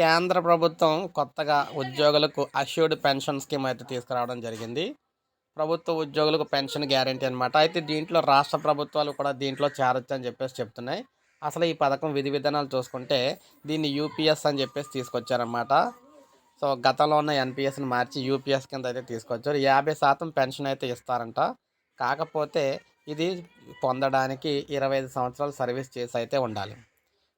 కేంద్ర ప్రభుత్వం కొత్తగా ఉద్యోగులకు అష్యూర్డ్ పెన్షన్ స్కీమ్ అయితే తీసుకురావడం జరిగింది. ప్రభుత్వ ఉద్యోగులకు పెన్షన్ గ్యారంటీ అనమాట అయితే దీంట్లో రాష్ట్ర ప్రభుత్వాలు కూడా దీంట్లో చేరొచ్చు అని చెప్పేసి చెప్తున్నాయి. అసలు ఈ పథకం విధి విధానాలు చూసుకుంటే దీన్ని యూపీఎస్ అని చెప్పేసి తీసుకొచ్చారనమాట సో గతంలో ఉన్న ఎన్పిఎస్ని మార్చి యూపీఎస్ కింద అయితే తీసుకొచ్చారు. యాభై శాతం పెన్షన్ అయితే ఇస్తారంట. కాకపోతే ఇది పొందడానికి ఇరవై ఐదు సంవత్సరాలు సర్వీస్ చేసి అయితే ఉండాలి.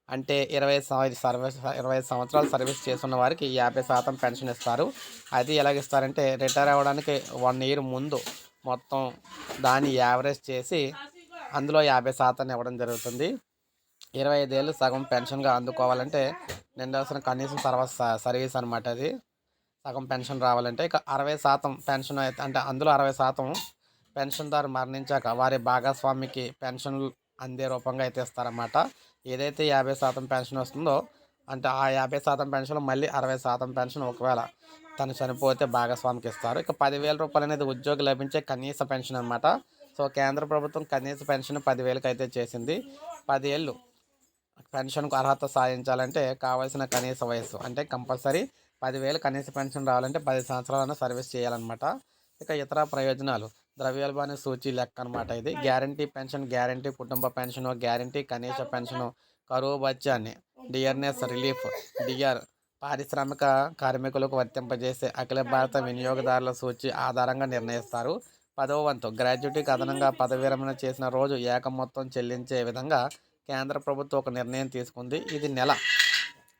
అంటే ఇరవై సర్వీస్ ఇరవై ఐదు సంవత్సరాలు సర్వీస్ చేస్తున్న వారికి యాభై శాతం పెన్షన్ ఇస్తారు. అది ఎలాగ ఇస్తారంటే రిటైర్ అవ్వడానికి వన్ ఇయర్ ముందు మొత్తం దాన్ని యావరేజ్ చేసి అందులో యాభై శాతాన్ని ఇవ్వడం జరుగుతుంది. ఇరవై ఐదేళ్ళు సగం పెన్షన్గా అందుకోవాలంటే నిండాల్సిన కనీసం సర్వ సర్వీస్ అనమాట అది. సగం పెన్షన్ రావాలంటే ఇక అరవై శాతం పెన్షన్ అయితే అంటే అందులో అరవై శాతం పెన్షన్దారు మరణించాక వారి భాగస్వామికి పెన్షన్ అందే రూపంగా అయితే ఇస్తారన్నమాట. ఏదైతే యాభై శాతం పెన్షన్ వస్తుందో అంటే ఆ యాభై శాతం పెన్షన్ మళ్ళీ అరవై శాతం పెన్షన్ ఒకవేళ తను చనిపోతే భాగస్వామికి ఇస్తారు. ఇక పదివేల రూపాయలు అనేది ఉద్యోగి లభించే కనీస పెన్షన్ అనమాట సో కేంద్ర ప్రభుత్వం కనీస పెన్షన్ పదివేలకు అయితే చేసింది. పదేళ్ళు పెన్షన్కు అర్హత సాధించాలంటే కావాల్సిన కనీస వయస్సు అంటే కంపల్సరీ పదివేలు కనీస పెన్షన్ రావాలంటే పది సంవత్సరాలైనా సర్వీస్ చేయాలన్నమాట. ఇక ఇతర ప్రయోజనాలు. ద్రవ్యోల్బణ సూచి లెక్క అనమాట ఇది గ్యారంటీ పెన్షన్ గ్యారంటీ కుటుంబ పెన్షన్ గ్యారంటీ కనీస పెన్షన్ కరువు బత్యాన్ని డియర్నెస్ రిలీఫ్ డిఆర్ పారిశ్రామిక కార్మికులకు వర్తింపజేసే అఖిల భారత వినియోగదారుల సూచి ఆధారంగా నిర్ణయిస్తారు. పదవ వంతు గ్రాడ్యుయేటీకి అదనంగా పదవి విరమణ చేసిన రోజు ఏక మొత్తం చెల్లించే విధంగా కేంద్ర ప్రభుత్వం ఒక నిర్ణయం తీసుకుంది. ఇది నెల.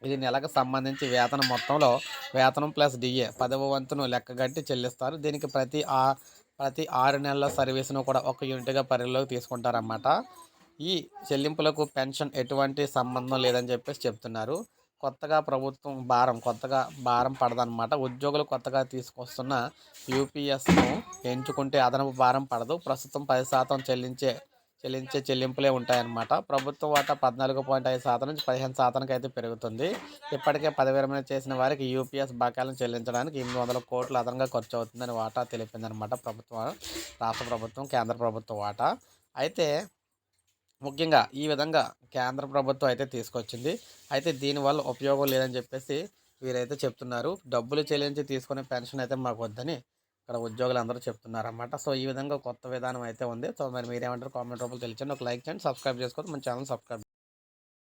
ఇది నెలకు సంబంధించి వేతన మొత్తంలో వేతనం ప్లస్ డిఏ పదవ వంతును లెక్కగట్టి చెల్లిస్తారు. దీనికి ప్రతి ఆ ప్రతి ఆరు నెలల సర్వీస్ను కూడా ఒక యూనిట్గా పరిగణలోకి తీసుకుంటారన్నమాట. ఈ చెల్లింపులకు పెన్షన్ ఎటువంటి సంబంధం లేదని చెప్పేసి చెప్తున్నారు. కొత్తగా ప్రభుత్వం భారం కొత్తగా భారం పడదన్నమాట. ఉద్యోగులు కొత్తగా తీసుకొస్తున్న యూపీఎస్ను ఎంచుకుంటే అదనపు భారం పడదు. ప్రస్తుతం పది శాతం చెల్లించే చెల్లించే చెల్లింపులే ఉంటాయన్నమాట. ప్రభుత్వ వాటా పద్నాలుగు పాయింట్ ఐదు శాతం నుంచి పదిహేను శాతానికి అయితే పెరుగుతుంది. ఇప్పటికే పది విరమణ చేసిన వారికి యూపీఎస్ బకాయిలను చెల్లించడానికి ఎనిమిది వందల కోట్లు అదనంగా ఖర్చు అవుతుందని వాటా తెలిపిందనమాట ప్రభుత్వం రాష్ట్ర ప్రభుత్వం కేంద్ర ప్రభుత్వ వాటా. అయితే ముఖ్యంగా ఈ విధంగా కేంద్ర ప్రభుత్వం అయితే తీసుకొచ్చింది. అయితే దీనివల్ల ఉపయోగం లేదని చెప్పేసి వీరైతే చెప్తున్నారు. డబ్బులు చెల్లించి తీసుకునే పెన్షన్ అయితే మాకు వద్దని ఇక్కడ ఉద్యోగులు అందరూ చెప్తున్నారన్నమాట. సో ఈ విధంగా కొత్త విధానం అయితే ఉంది. సో మరి మీరేమంటారు? కామెంట్ రూపంలో తెలియచండి ఒక లైక్ చేయండి. సబ్స్క్రైబ్ చేసుకోండి మన ఛానల్ సబ్స్క్రైబ్